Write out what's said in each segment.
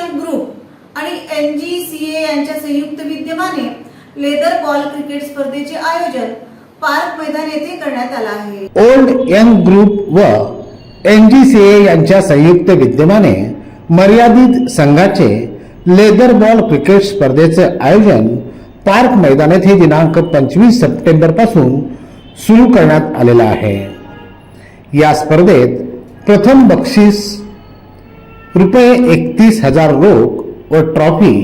Young group आणि N G C A यांच्या संयुक्त विद्यमाने लेदर बॉल क्रिकेट स्पर्धेचे आयोजन पार्क मैदान येथे करण्यात आलं आहे. ओल्ड यंग ग्रुप व एन जी सी ए यांच्या संयुक्त विद्यमाने मर्यादित संघाचे लेदर बॉल क्रिकेट स्पर्धेचे आयोजन पार्क मैदान येथे दिनांक पंचवीस सप्टेंबरपासून सुरू करण्यात आलेला आहे. या स्पर्धेत प्रथम बक्षीस रुपये एकतीस हजार रोख व ट्रॉफी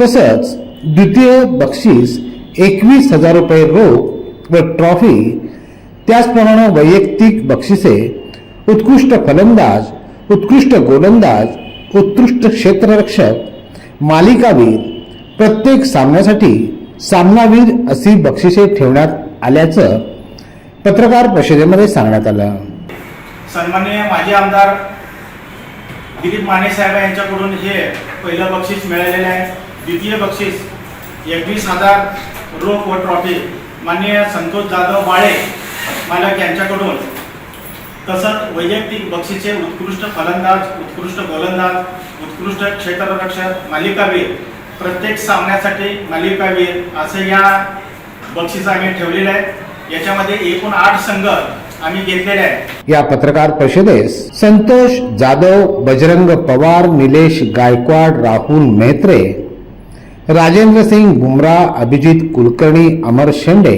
तसंच द्वितीय बक्षीस एकवीस हजार रुपये रोख व ट्रॉफी त्याचप्रमाणे वैयक्तिक बक्षिसे उत्कृष्ट फलंदाज उत्कृष्ट गोलंदाज उत्कृष्ट क्षेत्ररक्षक मालिकावीर प्रत्येक सामन्यासाठी सामनावीर अशी बक्षिसे ठेवण्यात आल्याचं पत्रकार परिषदेमध्ये सांगण्यात आलं. सन्माननीय माजी आमदार दिलीप माने साहेब यांच्याकडून हे पहिलं बक्षीस मिळालेलं आहे. द्वितीय बक्षीस एकवीस हजार रोख व ट्रॉफी. माननीय संतोष जाधव बाळे मालक यांच्याकडून. तसंच वैयक्तिक बक्षिसे उत्कृष्ट फलंदाज उत्कृष्ट गोलंदाज उत्कृष्ट क्षेत्ररक्षक मालिकावीर. प्रत्येक सामन्यासाठी मालिकावीर असं या बक्षीस आम्ही ठेवलेलं आहे. याच्यामध्ये एकूण आठ संघ आम्ही घेतलेले आहेत. या पत्रकार परिषदेस संतोष जाधव बजरंग पवार निलेश गायकवाड राहुल मेहत्रे राजेंद्र सिंग बुमरा अभिजित कुलकर्णी अमर शेंडे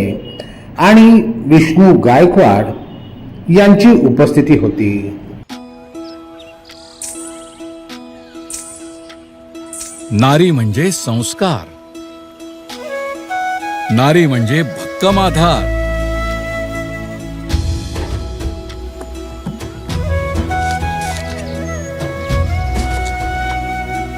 आणि विष्णू गायकवाड यांची उपस्थिती होती. नारी म्हणजे संस्कार. नारी म्हणजे भक्कम आधार.